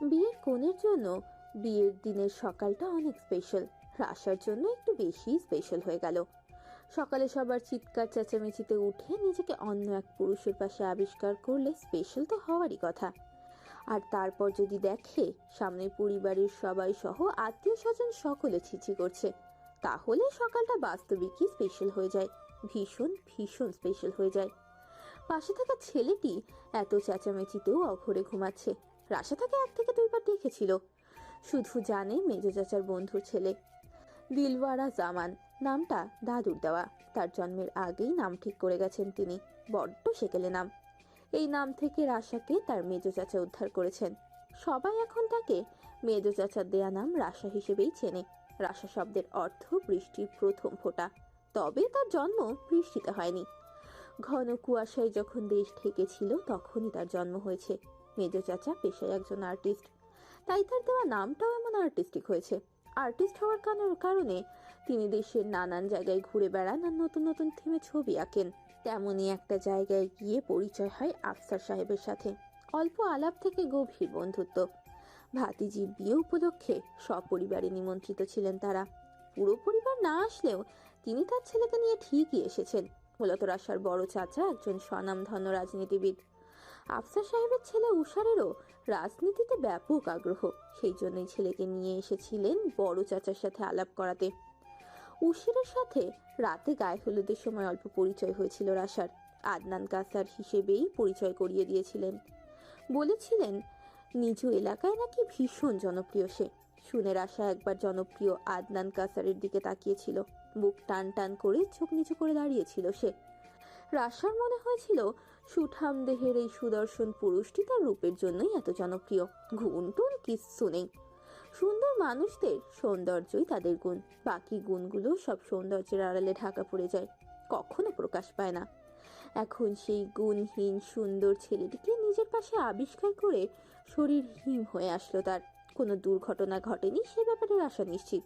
বিয়ের কোণের জন্য বিয়ের দিনের সকালটা অনেক স্পেশাল রাশার জন্য একটু বেশি স্পেশাল হয়ে গেল। সকালে সবার চিৎকার, চেঁচামেচিতে উঠে নিজেকে অন্য এক পুরুষের পাশে আবিষ্কার করলে স্পেশাল তো হওয়ারই কথা। আর তারপর যদি দেখে সামনে পরিবারের সবাই সহ আত্মীয় স্বজন সকলে ছিচি করছে, তাহলে সকালটা বাস্তবিকই স্পেশাল হয়ে যায়, ভীষণ ভীষণ স্পেশাল হয়ে যায়। পাশে থাকা ছেলেটি এত চেঁচামেচিতেও অঘরে ঘুমাচ্ছে। রাশা তাকে এক থেকে দুইবার দেখেছিল। শুধু জানে মেজ চাচার বন্ধুর ছেলে। দিলওয়ারা জামান, নামটা দাদুর দেওয়া। তার জন্মের আগেই নাম ঠিক করে গেছেন তিনি। বড্ড সেকেলে নাম। এই নাম থেকে রাশাকে তার মেজ চাচা উদ্ধার করেছেন। সবাই এখন তাকে মেজ চাচার দেয়া নাম রাশা হিসেবেই চেনে। রাশা শব্দের অর্থ বৃষ্টির প্রথম ফোঁটা। তবে তার জন্ম বৃষ্টিতে হয়নি। ঘন কুয়াশায় যখন দেশ ঠেকেছিল তখনই তার জন্ম হয়েছে। মেজ চাচা পেশায় একজন আর্টিস্ট তাই তার দেওয়া নামটাও এমন আর্টিস্টিক হয়েছে। আর্টিস্ট হওয়ার কারণে তিনি দেশের নানান জায়গায় ঘুরে বেড়ান আর নতুন নতুন থিমে ছবি আঁকেন। তেমনই একটা জায়গায় গিয়ে পরিচয় হয় আফসার সাহেবের সাথে। অল্প আলাপ থেকে গভীর বন্ধুত্ব। ভাতিজির বিয়ে উপলক্ষে সপরিবারে নিমন্ত্রিত ছিলেন তারা। পুরো পরিবার না আসলেও তিনি তার ছেলেকে নিয়ে ঠিকই এসেছেন। মূলত রাশার বড় চাচা একজন স্বনামধন্য রাজনীতিবিদ। আফসার সাহেবের ছেলে উষারেরও রাজনীতিতে ব্যাপক আগ্রহ। সেই জন্যই ছেলেকে নিয়ে এসেছিলেন বড় চাচার সাথে আলাপ করাতে। উশিরের সাথে রাতে গায়ে হলুদের সময় অল্প পরিচয় হয়েছিল রাশার। আদনান কাসার হিসেবেই পরিচয় করিয়ে দিয়েছিলেন। বলেছিলেন, নিজ এলাকায় নাকি ভীষণ জনপ্রিয় সে। শুনে রাশা একবার জনপ্রিয় আদনান কাসারের দিকে তাকিয়েছিল। বুক টান টান করে চোখ নিচু করে দাঁড়িয়েছিল সে। রাশার মনে হয়েছিল সুঠাম দেহের এই সুদর্শন পুরুষটি তার রূপের জন্যই এত জনপ্রিয়। গুণটুন কিচ্ছু নেই। সুন্দর মানুষদের সৌন্দর্যই তাদের গুণ। বাকি গুণগুলো সব সৌন্দর্যের আড়ালে ঢাকা পড়ে যায়। কখনো প্রকাশ পায় না। এখন সেই গুণহীন, সুন্দর ছেলেটিকে নিজের পাশে আবিষ্কার করে শরীর হিম হয়ে আসলো তার। কোনো দুর্ঘটনা ঘটেনি সে ব্যাপারে আশা নিশ্চিত।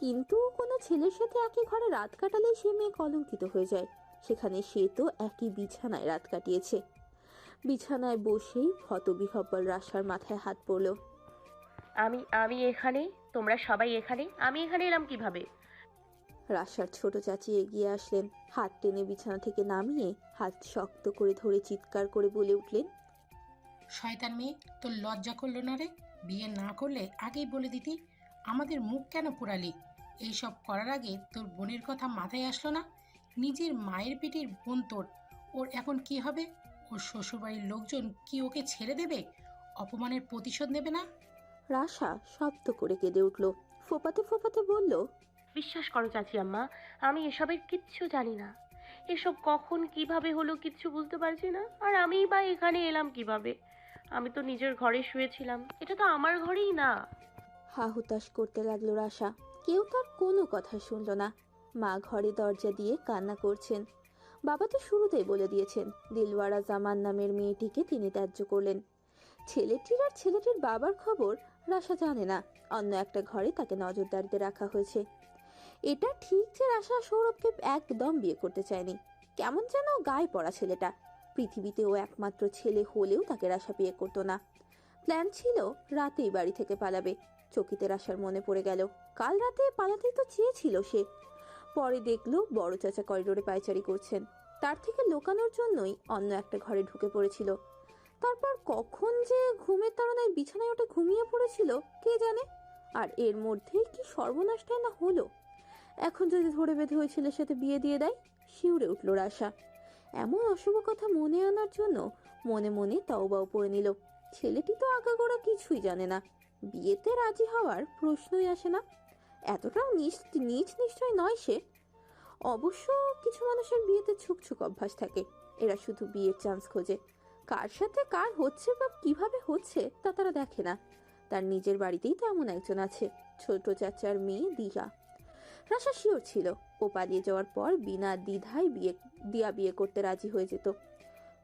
কিন্তু কোনো ছেলের সাথে একই ঘরে রাত কাটালেই সে মেয়ে কলঙ্কিত হয়ে যায়। সেখানে সে তো একই বিছানায় রাত কাটিয়েছে। বিছানায় বসেই হতবিহব্বল রাশার মাথায় হাত পড়ল। আমি আমি এখানে? তোমরা সবাই এখানে? আমি এখানে এলাম কীভাবে? রাশার ছোট চাচি এগিয়ে আসলেন। হাত টেনে বিছানা থেকে নামিয়ে হাত শক্ত করে ধরে চিৎকার করে বলে উঠলেন শয়তান মেয়ে তোর লজ্জা করল না রে? বিয়ে না করলে আগেই বলে দিতি আমাদের মুখ কেন পোড়ালি? এইসব করার আগে তোর বোনের কথা মাথায় আসলো না? নিজের মায়ের পেটের বোন তোর। ওর এখন কি হবে? ওর শ্বশুরবাড়ির লোকজন কি ওকে ছেড়ে দেবে? অপমানের প্রতিশোধ নেবে না? রাশা শব্দ করে কেঁদে উঠল। ফোপাতে ফোপাতে বলল বিশ্বাস করো চাচি আম্মা আমি এসবের কিচ্ছু জানি না। এসব কখন কীভাবে হলো কিচ্ছু বুঝতে পারছি না আর আমিই বা এখানে এলাম কীভাবে? আমি তো নিজের ঘরে শুয়েছিলাম এটা তো আমার ঘরেই না। হা হুতাশ করতে লাগল রাশা। কেউ তার কোনো কথা শুনল না। মা ঘরে দরজা দিয়ে কান্না করছেন। বাবা তো শুরুতেই বলে দিয়েছেন, দিলওয়ারা জামান নামের মেয়েটিকে তিনি ত্যায্য করলেন। ছেলেটির আর ছেলেটির বাবার খবর রাশা জানে না, অন্য একটা ঘরে তাকে নজরদারিতে রাখা হয়েছে। এটা ঠিক যে রাশা সৌরভকে একদম বিয়ে করতে চায়নি। কেমন যেন গায়ে পড়া ছেলেটা, পৃথিবীতে ও একমাত্র ছেলে হলেও তাকে রাশা বিয়ে করতো না। প্ল্যান ছিল রাতেই বাড়ি থেকে পালাবে। চকিতে রাশার মনে পড়ে গেল, কাল রাতে পালাতেই তো চেয়েছিল সে। পরে দেখল বড় চাচা করিডোরে পায়চারি করছেন। তার থেকে লোকানোর জন্যই অন্য একটা ঘরে ঢুকে পড়েছিল। তারপর কখন যে ঘুমের তাড়নায় বিছানায় ওটা ঘুমিয়ে পড়েছিল, কে জানে? আর এর মধ্যেই কি সর্বনাশটাই না হলো? এখন যদি ধরে বেঁধে ওই ছেলের সাথে বিয়ে দিয়ে দেয়, শিউরে উঠল রাশা। এমন অশুভ কথা মনে আনার জন্য মনে মনে তাওবাও পড়ে নিল। ছেলেটি তো আগাগোড়া কিছুই জানে না। বিয়েতে রাজি হওয়ার প্রশ্নই আসে না। এতটাও নিচ নিচ নিশ্চয় নয় সে। অবশ্য কিছু মানুষের বিয়েতে ছুকছুক অভ্যাস থাকে। এরা শুধু বিয়ের চান্স খোঁজে। কার সাথে কার হচ্ছে বা কীভাবে হচ্ছে তা তারা দেখে না। তার নিজের বাড়িতেই তো এমন একজন আছে, ছোট চাচার মেয়ে দিহা। রাশা শিওর ছিল, ও পালিয়ে যাওয়ার পর বিনা দ্বিধায় বিয়ে দিয়া বিয়ে করতে রাজি হয়ে যেত।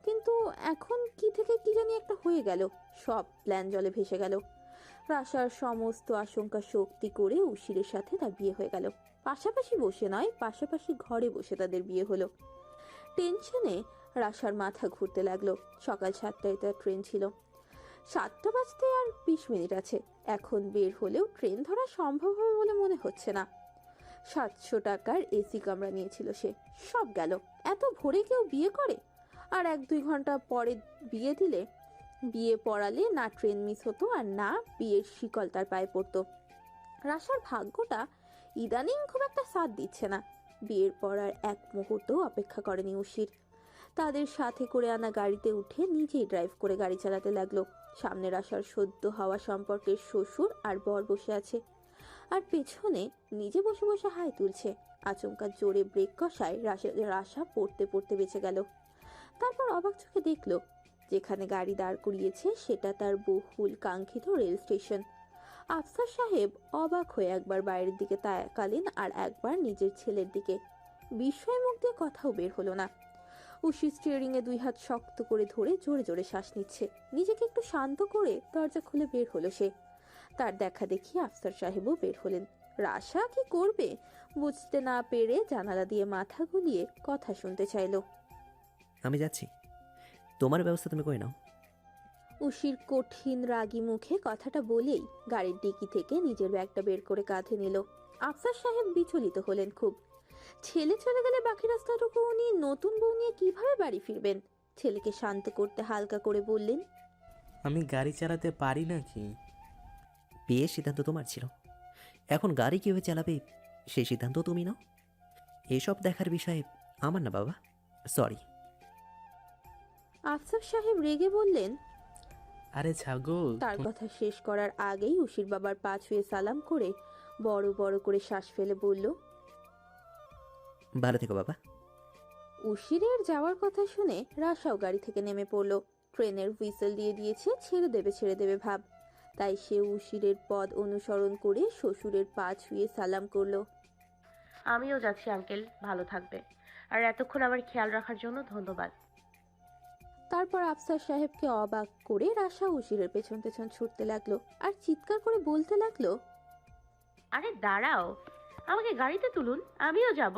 কিন্তু এখন কি থেকে কি জানি একটা হয়ে গেল, সব প্ল্যান জলে ভেসে গেল। রাশার সমস্ত আশঙ্কা শক্তি করে উশিরের সাথে তার বিয়ে হয়ে গেল। পাশাপাশি বসে নয়, পাশাপাশি ঘরে বসে তাদের বিয়ে হলো। টেনশনে রাশার মাথা ঘুরতে লাগল। সকাল সাতটায় তার ট্রেন ছিল। সাতটা বাজতে আর বিশ মিনিট আছে। এখন বের হলেও ট্রেন ধরা সম্ভব হবে বলে মনে হচ্ছে না। সাতশো টাকার এসি কামরা নিয়েছিল সে। সব গেল। এত ভোরে কেউ বিয়ে করে? আর এক দুই ঘণ্টা পরে বিয়ে দিলে বিয়ে পড়ালে না ট্রেন মিস হতো আর না বিয়ের শিকল তার পায়ে পড়তো। রাশার ভাগ্যটা ইদানিং খুব একটা সাথ দিচ্ছে না। বিয়ের পড়ার এক মুহূর্ত অপেক্ষা করেনি উশির। তাদের সাথে করে আনা গাড়িতে উঠে নিজেই ড্রাইভ করে গাড়ি চালাতে লাগল। সামনের আসার সদ্য হওয়া সম্পর্কের শ্বশুর আর বর বসে আছে। আর পেছনে নিজে বসে বসে হাই তুলছে। আচমকা জোরে ব্রেক কষায় রাশা রাশা পড়তে পড়তে বেঁচে গেল। তারপর অবাক চোখে দেখল যেখানে গাড়ি দাঁড় করিয়েছে, সেটা তার বহুল কাঙ্ক্ষিত রেল স্টেশন। আফসার সাহেব অবাক হয়ে একবার বাইরের দিকে তাকালেন আর একবার নিজের ছেলের দিকে। বিস্ময় মুখ দিয়ে কথাও বের হলো না। উশি স্টিয়ারিং এ দুই হাত শক্ত করে ধরে জোরে জোরে শ্বাস নিচ্ছে। নিজেকে একটু শান্ত করে দরজা খুলে বের হলো সে। তার দেখা দেখি আফসার সাহেবও বের হলেন। রাশা কি করবে? বুঝতে না পেরে জানালা দিয়ে মাথা গুলিয়ে কথা শুনতে চাইলো। আমি যাচ্ছি। তোমার ব্যবস্থা তুমি করে নাও। উশির কঠিন রাগী মুখে কথাটা বলেই গাড়ির ডিকি থেকে নিজের ব্যাগটা বের করে কাঁধে নিল। আফসার সাহেব বিচলিত হলেন খুব। ছেলে চলে গেলে বাকি রাস্তাটুকু উনি নতুন বউ নিয়ে কীভাবে বাড়ি ফিরবেন? ছেলেকে শান্ত করতে হালকা করে বললেন আমি গাড়ি চালাতে পারি নাকি? বিয়ের সিদ্ধান্ত তোমার ছিল। এখন গাড়ি কীভাবে চালাবে সেই সিদ্ধান্ত তুমি নাও। এসব দেখার বিষয়ে আমার না বাবা। সরি আফসার সাহেব রেগে বললেন আরে ছাগল তার কথা শেষ করার আগেই উশির বাবার পা ছুঁয়ে সালাম করে বড় বড় করে শ্বাস ফেলে বলল ভালো থেকো বাবা। উশিরের যাওয়ার কথা শুনে রাশাও গাড়ি থেকে নেমে পড়ল। ট্রেনের হুইসেল দিয়ে দিয়েছে ছেড়ে দেবে ছেড়ে দেবে ভাব। তাই সে উশিরের পদ অনুসরণ করে শ্বশুরের পা ছুঁয়ে সালাম করল আমিও যাচ্ছি আঙ্কেল ভালো থাকবে। আর এতক্ষণ আমার খেয়াল রাখার জন্য ধন্যবাদ। তারপর আফসার সাহেবকে অবাক করে রাশা উশিরের পেছন পেছন ছুটতে লাগল আর চিৎকার করে বলতে লাগল আরে দাঁড়াও আমাকে গাড়িতে তুলুন আমিও যাব।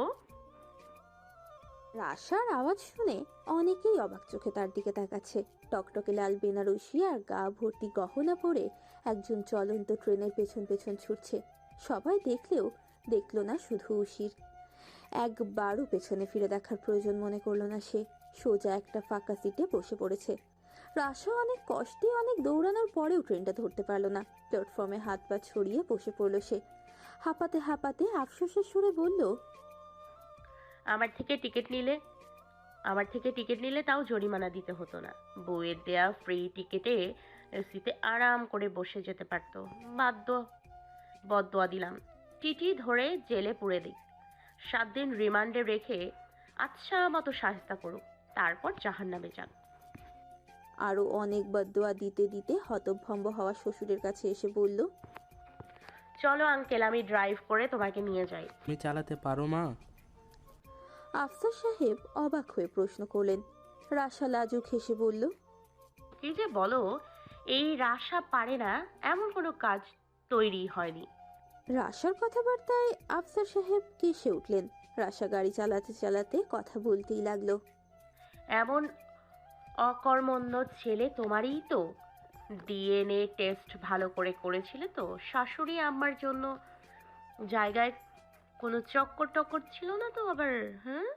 রাশার আওয়াজ শুনে অনেকেই অবাক চোখে তার দিকে তাকাচ্ছে। টকটকে লাল বেনারসি আর গা ভর্তি গহনা পরে একজন চলন্ত ট্রেনের পেছন পেছন ছুটছে। সবাই দেখলেও দেখল না শুধু উশির একবারও পেছনে ফিরে দেখার প্রয়োজন মনে করল না সে। সোজা একটা ফাঁকা সিটে বসে পড়েছে। রাশা অনেক কষ্টে অনেক দৌড়ানোর পরেও ট্রেনটা ধরতে পারল না। প্ল্যাটফর্মে হাত পা ছড়িয়ে বসে পড়ল সে। হাঁপাতে হাঁপাতে আফসোসের সুরে বলল, আমার থেকে টিকিট নিলে, আমার থেকে টিকিট নিলে তাও জরিমানা দিতে হতো না। বইয়ের দেয়া ফ্রি টিকিটে সিটে আরাম করে বসে যেতে পারতো। বাধ্য বদোয়া দিলাম। টিটি ধরে জেলে পুড়ে দিই সাত দিন রিমান্ডে রেখে আচ্ছা মতো সাহস্তা করুক। তারপর জাহান নামে যান। আরও অনেক বদোয়া দিতে দিতে হতভম্ব হওয়া শ্বশুরের কাছে এসে বলল চলো আঙ্কেল আমি ড্রাইভ করে তোমাকে নিয়ে যাই। তুমি চালাতে পারো মা? আফসার সাহেব অবাক হয়ে প্রশ্ন করলেন। রাশা লাজুক হেসে বলল কি যে বলো এই রাশা পারে না এমন কোনো কাজ তৈরি হয়নি। রাশার কথাবার্তায় আফসার সাহেব কেসে উঠলেন। রাশা গাড়ি চালাতে চালাতে কথা বলতেই লাগল। এমন অকর্মণ্য ছেলে তোমারই তো। ডিএনএ টেস্ট ভালো করে করেছিলে তো। শাশুড়ি আমার জন্য জায়গায় কোনো চক্কর টক্কর ছিল না তো আবার হ্যাঁ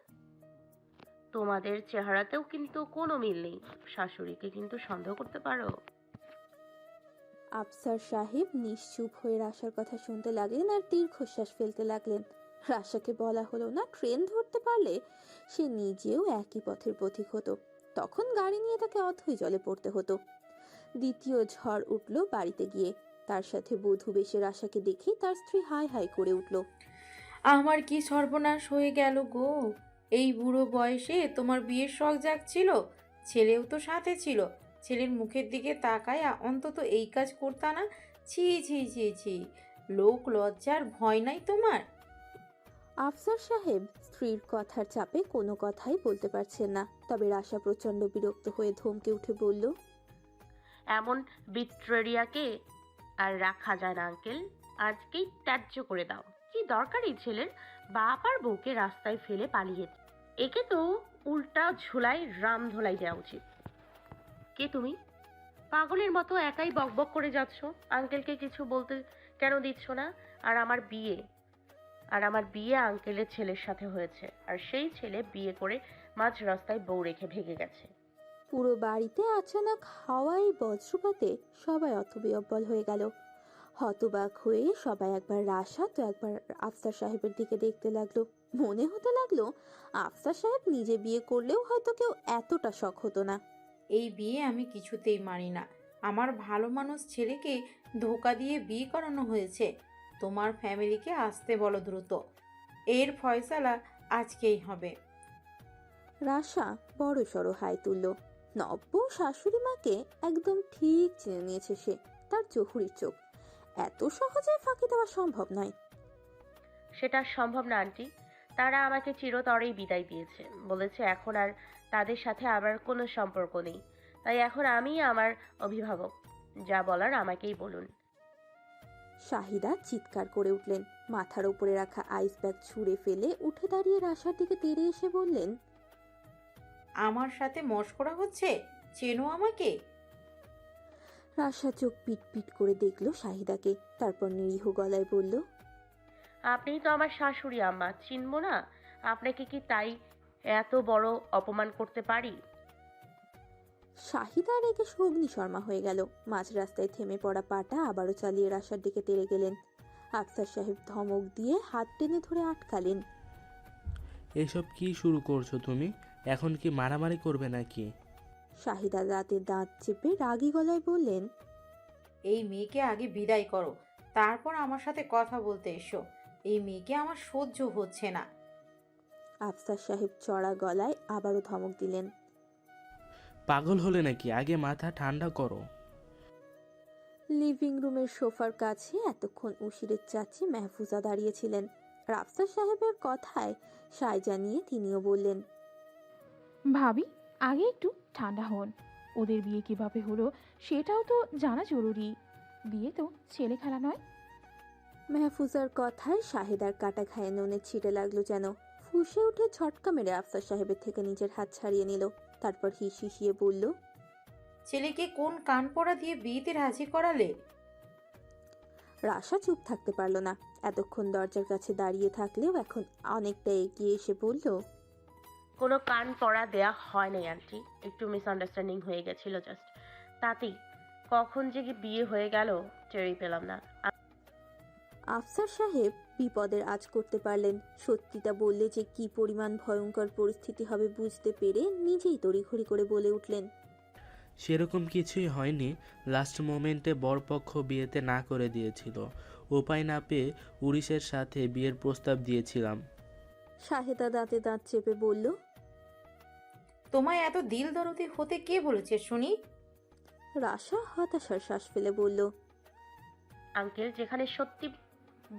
তোমাদের চেহারাতেও কিন্তু কোনো মিল নেই। শাশুড়িকে কিন্তু সন্দেহ করতে পারো। আফসার সাহেব নিশ্চুপ হয়ে আসার কথা শুনতে লাগলেন আর দীর্ঘশ্বাস ফেলতে লাগলেন। রাশাকে বলা হলো না ট্রেন ধরতে পারলে সে নিজেও একই পথের পথিক হতো। তখন গাড়ি নিয়ে তাকে অথই জলে পড়তে হতো। দ্বিতীয় ঝড় উঠল বাড়িতে গিয়ে। তার সাথে বধূ বেশে রাশাকে দেখে তার স্ত্রী হাই হাই করে উঠল। আমার কি সর্বনাশ হয়ে গেল গো? এই বুড়ো বয়সে তোমার বিয়ের শখ জাগছিল? ছেলেও তো সাথে ছিল। ছেলের মুখের দিকে তাকায় অন্তত এই কাজ করতা না? ছি ছি ছি ছি। লোক লজ্জার ভয় নাই তোমার? আফসার সাহেব স্ত্রীর কথার চাপে কোনো কথাই বলতে পারছেন না। তবে রাশা প্রচণ্ড বিরক্ত হয়ে ধমকে উঠে বলল, এমন বিট্রেরিয়াকে আর রাখা যায় না, আঙ্কেল। আজকেই ত্যায্য করে দাও। কি দরকার এই ছেলের? বাপ আর বউকে রাস্তায় ফেলে পালিয়ে একে তো উল্টা ঝুলাই রাম ধোলাই দেওয়া উচিত। কে তুমি? পাগলের মতো একাই বকবক করে যাচ্ছ। আঙ্কেলকে কিছু বলতে কেন দিচ্ছ না? আর আমার বিয়ে আর আমার বিয়ে আঙ্কেলের ছেলের সাথে হয়েছে। আর সেই ছেলে বিয়ে করে মাঝ রাস্তায় বউ রেখে ভেগে গেছে। পুরো বাড়িতে আচানক হাওয়াই বজ্রপাতে সবাই অতবিহব্বল হয়ে গেল। হতবাক হয়ে সবাই একবার রাশা তো একবার আফসার সাহেবের দিকে দেখতে লাগল। মনে হতে লাগল আফসার সাহেব নিজে বিয়ে করলেও হয়তো কেউ এতটা শখ হতো না। এই বিয়ে আমি কিছুতেই মানি না। আমার ভালো মানুষ ছেলেকে ধোকা দিয়ে বিয়ে করানো হয়েছে। তোমার ফ্যামিলিকে আসতে বলো দ্রুত। এর ফয়সালা আজকেই হবে। রাশা বড় সড়ো হাই তুলল। নব্য শাশুড়ি মাকে একদম ঠিক চিনে নিয়েছে সে তার জহুরির চোখ। এত সহজে ফাঁকি দেওয়া সম্ভব নয়। সেটা সম্ভব না আন্টি। তারা আমাকে চিরতরেই বিদায় দিয়েছে। বলেছে এখন আর তাদের সাথে আমার কোনো সম্পর্ক নেই। তাই এখন আমি আমার অভিভাবক। যা বলার আমাকেই বলুন। শাহিদা চিৎকার করে উঠলেন। মাথার উপরে রাখা আইস ব্যাগ ছুঁড়ে ফেলে উঠে দাঁড়িয়ে রাশার দিকে তেড়ে এসে বললেন আমার সাথে মস্করা হচ্ছে? চেনো আমাকে? রাশা চোখ পিট পিট করে দেখল শাহিদাকে তারপর নিরীহ গলায় বলল আপনি তো আমার শাশুড়ি আম্মা। চিনবো না। আপনাকে কি তাই এত বড় অপমান করতে পারি? শাহিদা রেগে অগ্নি শর্মা হয়ে গেল। মাঝ রাস্তায় থেমে পড়া পাটা আবারও চালিয়ে রাশার দিকে তেড়ে গেলেন। আফসার সাহেব ধমক দিয়ে হাত টেনে ধরে আটকালেন। এসব কি শুরু করছ তুমি? এখন কি মারামারি করবে নাকি? শাহিদা দাঁতে দাঁত চেপে রাগী গলায় বললেন এই মেয়েকে আগে বিদায় করো তারপর আমার সাথে কথা বলতে এসো। এই মেয়েকে আমার সহ্য হচ্ছে না। আফসার সাহেব চড়া গলায় আবারও ধমক দিলেন। পাগল হলে নাকি? আগে মাথা ঠান্ডা করো। লিভিং রুমের সোফার কাছে এতক্ষণ উশিরের চাচি মেহফুজা দাঁড়িয়েছিলেন। রাফসার সাহেবের কথায় সায় জানিয়ে তিনিও বললেন ভাবি আগে একটু ঠান্ডা হন। ওদের বিয়ে কীভাবে হলো সেটাও তো জানা জরুরি। বিয়ে তো ছেলে খেলা নয়। মেহফুজার কথায় শাহেদার কাটা খায়ে নুনের ছিটে লাগল যেন। ফুসে উঠে ছটকা মেরে আফসার সাহেবের থেকে নিজের হাত ছাড়িয়ে নিল। তারপর হিস হিসিয়ে বলল ছেলেকে কোন কান পড়া দিয়ে বিয়েতে রাজি করালে? রাশা চুপ থাকতে পারল না। এতক্ষণ দরজার কাছে দাঁড়িয়ে থাকলেও এখন অনেকটা এগিয়ে এসে বলল কোনো কান পড়া দেয়া হয় নাই আন্টি। একটু মিসআন্ডারস্ট্যান্ডিং হয়ে গেছিল জাস্ট তাতেই কখন যে কি বিয়ে হয়ে গেল টেরই পেলাম না। আফসার সাহেব বিপদের আজ করতে পারলেন। সত্যিটা বললে যে কি পরিমাণ ভয়ঙ্কর পরিস্থিতি হবে বুঝতে পেরে নিজেই তড়িঘড়ি করে বলে উঠলেন। সেরকম কিছুই হয়নি লাস্ট মোমেন্টে বরপক্ষ বিয়েতে না করে দিয়েছিল। উপায় না পেয়ে উড়িষের সাথে বিয়ের প্রস্তাব দিয়েছিলাম। শাহেদা দাঁতে দাঁত চেপে বলল তোমায় এত দিল দরদি হতে কে বলেছে শুনি? রাশা হতাশার শ্বাস ফেলে বলল আঙ্কেল যেখানে সত্যি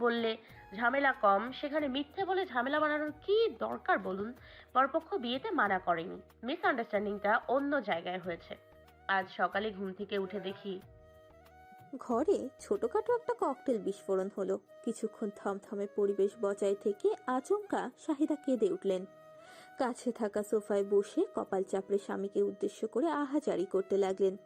বললে ঝামেলা কম সেখানে মিথ্যে বলে ঝামেলা বানানোর কি দরকার বলুন? বরপক্ষ বিয়েতে মানা করেনি। মিসআন্ডারস্ট্যান্ডিংটা অন্য জায়গায় হয়েছে। আজ সকালে ঘুম থেকে উঠে দেখি ঘরে ছোটখাটো একটা ককটেল বিস্ফোরণ হলো। কিছুক্ষণ থমথমে পরিবেশ বজায় থেকে আচমকা শাহিদা কেঁদে উঠলেন। কাছে থাকা সোফায় বসে কপাল চাপড়ে স্বামীকে উদ্দেশ্য করে আহাজারি করতে লাগলেন।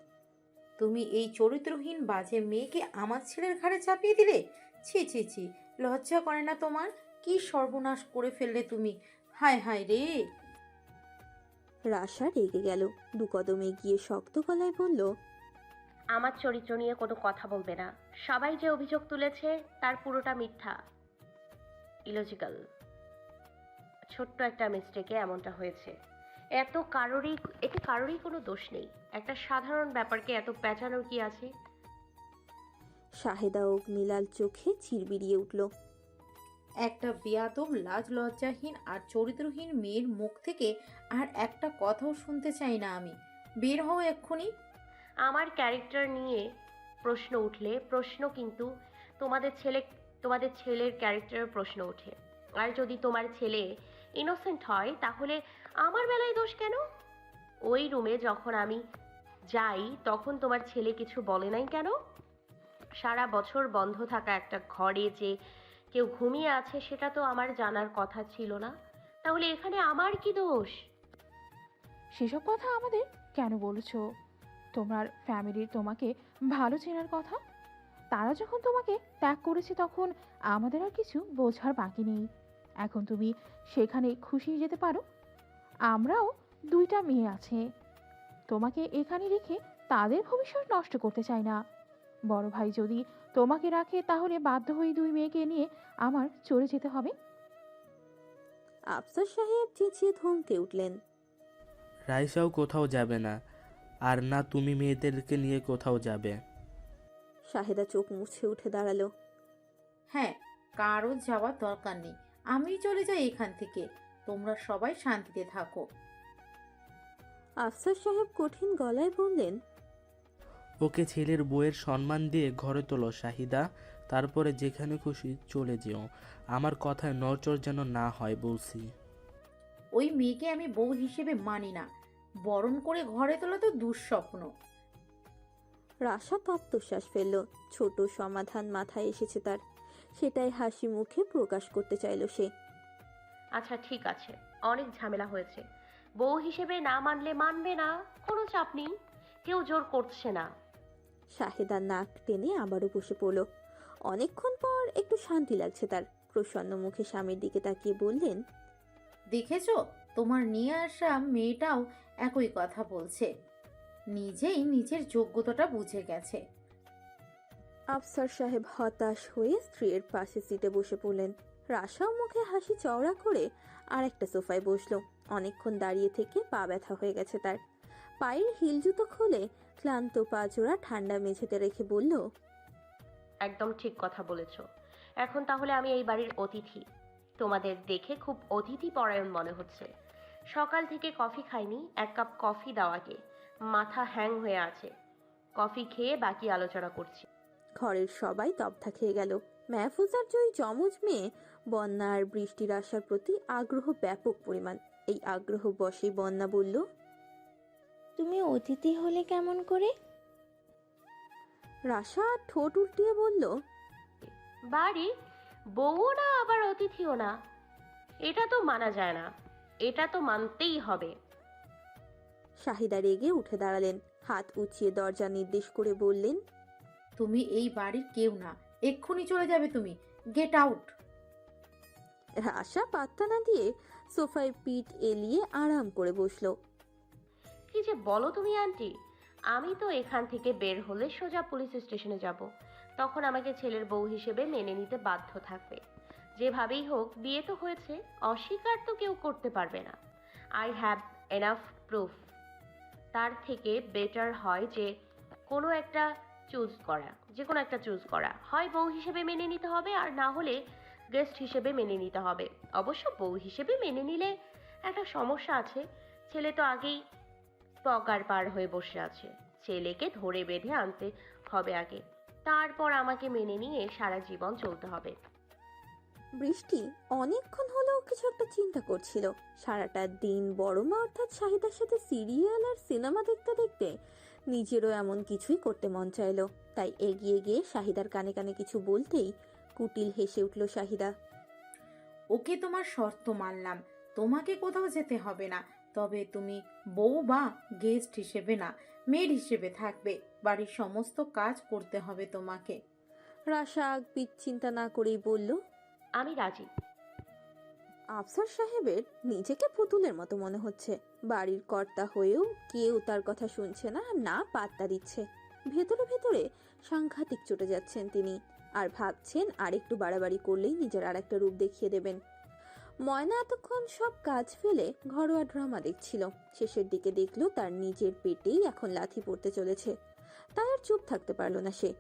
তুমি এই চরিত্রহীন বাজে মেয়েকে আমার ছেলের ঘাড়ে চাপিয়ে দিলে? ছি ছি ছি। লজ্জা করে না তোমার? কি সর্বনাশ করে ফেললে তুমি? হায় হায় রে। রাশা রেগে গেল। দু কদম এগিয়ে শক্ত গলায় বলল আমার চরিত্র নিয়ে কোনো কথা বলবে না। সবাই যে অভিযোগ তুলেছে তার পুরোটা মিথ্যা। ইলজিক্যাল ছোট্ট একটা মিস্টেকে এমনটা হয়েছে। এত কারোরই এতে কারোরই কোনো দোষ নেই। একটা সাধারণ ব্যাপারকে এত পেঁচানোর কি আছে? শাহেদা অগ্নিলাল চোখে চিরবিরিয়ে উঠল। একটা বিয়াদব লাজ লজ্জাহীন আর চরিত্রহীন মেয়ের মুখ থেকে আর একটা কথাও শুনতে চাই না আমি। বের হও এক্ষুনি। আমার ক্যারেক্টার নিয়ে প্রশ্ন উঠলে প্রশ্ন কিন্তু তোমাদের ছেলে তোমাদের ছেলের ক্যারেক্টারের প্রশ্ন ওঠে। আর যদি তোমার ছেলে ইনোসেন্ট হয় তাহলে আমার বেলায় দোষ কেন? ওই রুমে যখন আমি যাই তখন তোমার ছেলে কিছু বলে নাই কেন? সারা বছর বন্ধ থাকা একটা ঘরে যে কেউ ঘুমিয়ে আছে, সেটা তো আমার জানার কথা ছিল না। তাহলে এখানে আমার কি দোষ? সেসব কথা আমাদের কেন বলছো? তোমার ফ্যামিলির তোমাকে ভালো চেনার কথা? তারা যখন তোমাকে ত্যাগ করেছে তখন আমাদের আর কিছু বোঝার বাকি নেই। এখন তুমি সেখানে খুশি যেতে পারো। আমরাও দুইটা মেয়ে আছে। তোমাকে এখানে রেখে তাদের ভবিষ্যৎ নষ্ট করতে চাই না। বড় ভাই যদি তোমাকে রাখে তাহলে বাধ্য হয়ে দুই মেয়েকে নিয়ে আমার চলে যেতে হবে। আফসার সাহেব চেঁচিয়ে থমকে উঠলেন। রাইসাও কোথাও যাবে না আর না তুমি মেয়েদেরকে নিয়ে কোথাও যাবে। শাহেদা চোখ মুছে উঠে দাঁড়াল। হ্যাঁ কারও যাওয়ার দরকার নেই। আমি চলে যাই এখান থেকে। তোমরা সবাই শান্তিতে থাকো। আফসার সাহেব কঠিন গলায় বললেন ওকে ছেলের বউয়ের সম্মান দিয়ে ঘরে তোলো শাহিদা। তারপরে যেখানে খুশি চলে যেও। আমার কথায় নড়চড় যেন না হয় বলছি। ওই মেয়েকে আমি বউ হিসেবে মানি না। বরণ করে ঘরে তোলা তো দুঃস্বপ্ন। রাশা তপ্তশ্বাস ফেলল। ছোট সমাধান মাথায় এসেছে তার। সেটাই হাসি মুখে প্রকাশ করতে চাইল সে। আচ্ছা ঠিক আছে। অনেক ঝামেলা হয়েছে। বউ হিসেবে না মানলে মানবে না। কোনো চাপ নেই। কেউ জোর করছে না। শাহেদা নাক টেনে আবারও বসে পড়ল। অনেকক্ষণ পর একটু শান্তি লাগছে তার। প্রসন্ন মুখে স্বামীর দিকে তাকিয়ে বললেন দেখেছ? তোমার নিয়ে আসা মেয়েটাও একই কথা বলছে। নিজেই নিজের যোগ্যতাটা বুঝে গেছে। আফসার সাহেব হতাশ হয়ে স্ত্রীর পাশে সিটে বসে পড়লেন। রাশাও মুখে হাসি চওড়া করে আর একটা সোফায় বসল। অনেকক্ষণ দাঁড়িয়ে থেকে পা ব্যথা হয়ে গেছে তার। পায়ের হিল জুতো খুলে ক্লান্ত পা জোড়া ঠান্ডা মেঝেতে রেখে বলল একদম ঠিক কথা বলেছ। এখন তাহলে আমি এই বাড়ির অতিথি। তোমাদের দেখে খুব অতিথি পরায়ণ মনে হচ্ছে। সকাল থেকে কফি খাইনি এক কাপ কফি দাওয়াকে মাথা হ্যাং হয়ে আছে। কফি খেয়ে বাকি আলোচনা করছি। ঘরের সবাই তবথা খেয়ে গেল। মেহফুজার জয়ী যমজ মেয়ে বন্যা আর বৃষ্টির আসার প্রতি আগ্রহ ব্যাপক পরিমাণ। এই আগ্রহ বশেই বন্যা বলল তুমি অতিথি হলে কেমন করে? রাশা ঠোঁট উল্টিয়ে বলল বাড়ি বউও না আবার অতিথিও না। এটা তো মানা যায় না এটা তো মানতেই হবে। শাহিদা রেগে উঠে দাঁড়ালেন হাত উঁচিয়ে দরজা নির্দেশ করে বললেন তুমি এই বাড়ির কেউ না এক্ষুনি চলে যাবে তুমি গেট আউট রাশা পাত্তা না দিয়ে সোফায় পিঠ এলিয়ে আরাম করে বসল। কি যে বলো তুমি, আন্টি? আমি তো এখান থেকে বের হলে সোজা পুলিশ স্টেশনে যাব। তখন আমাকে ছেলের বউ হিসেবে মেনে নিতে বাধ্য থাকবে। যেভাবেই হোক, বিয়ে তো হয়েছে, অস্বীকার তো কেউ করতে পারবে না। আই হ্যাভ এনাফ প্রুফ তার থেকে বেটার হয় যে, কোনো একটা চুজ করা, যে কোনো একটা চুজ করা। হয় বউ হিসেবে মেনে নিতে হবে, আর না হলে গেস্ট হিসেবে মেনে নিতে হবে। অবশ্য বউ হিসেবে মেনে নিলে একটা সমস্যা আছে। ছেলে তো আগেই পগার পার হয়ে বসে আছে। ছেলেকে ধরে বেঁধে আনতে হবে আগে। তারপর আমাকে মেনে নিয়ে সারা জীবন চলতে হবে। বৃষ্টি অনেকক্ষণ হলেও কিছু একটা চিন্তা করছিল। সারাটা দিন বড় মা অর্থাৎ শাহিদার সাথে সিরিয়াল আর সিনেমা দেখতে দেখতে নিজেরও এমন কিছুই করতে মন চাইলো। তাই এগিয়ে গিয়ে শাহিদার কানে কানে কিছু বলতেই কুটিল হেসে উঠল শাহিদা ওকে তোমার শর্ত মানলাম। তোমাকে কোথাও যেতে হবে না। তবে তুমি বউ বা গেস্ট হিসেবে না মেড হিসেবে থাকবে। বাড়ির সমস্ত কাজ করতে হবে তোমাকে। রাশা পিঠ চিন্তা না করেই বলল আমি রাজি। আফসার সাহেবের নিজেকে পুতুলের মতো মনে হচ্ছে। বাড়ির কর্তা হয়েও কেউ তার কথা শুনছে না না পাত্তা দিচ্ছে। ভেতরে ভেতরে সাংঘাতিক চটে যাচ্ছেন তিনি। আর ভাবছেন আরেকটু বাড়াবাড়ি করলেই নিজের আর একটা রূপ দেখিয়ে দেবেন। ময়না এতক্ষণ সব কাজ ফেলে ঘরোয়া ড্রামা দেখছিল। শেষের দিকে দেখল তার নিজের পেটেই এখন লাথি পড়তে চলেছে। তাই আর চুপ থাকতে পারল না সে।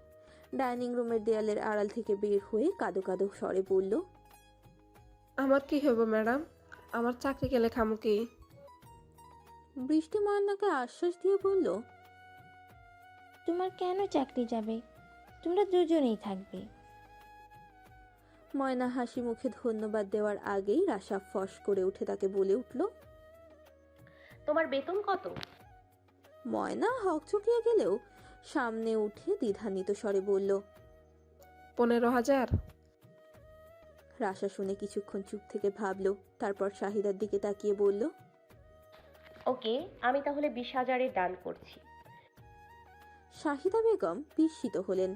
ডাইনিং রুমের দেয়ালের আড়াল থেকে বের হয়ে কাদো কাদো স্বরে বলল আমার কি হইব ম্যাডাম? আমার চাকরি গেলে খামু কি? বৃষ্টি ময়নাকে আশ্বাস দিয়ে বলল তোমার কেন চাকরি যাবে? তোমরা দুজনেই থাকবে। ময়না হাসি মুখে ধন্যবাদ দেওয়ার আগেই রাশা ফস করে উঠে তাকে বলে উঠল তোমার বেতন কত? ময়না হকচকিয়ে গেলেও সামনে উঠে দ্বিধান্বিত স্বরে বলল পনেরো হাজার। রাশা শুনে কিছুক্ষণ চুপ থেকে ভাবল তারপর শাহিদার দিকে তাকিয়ে বলল ওকে আমি তাহলে বিশ হাজারে ডান করছি। শাহিদা বেগম বিস্মিত হলেন।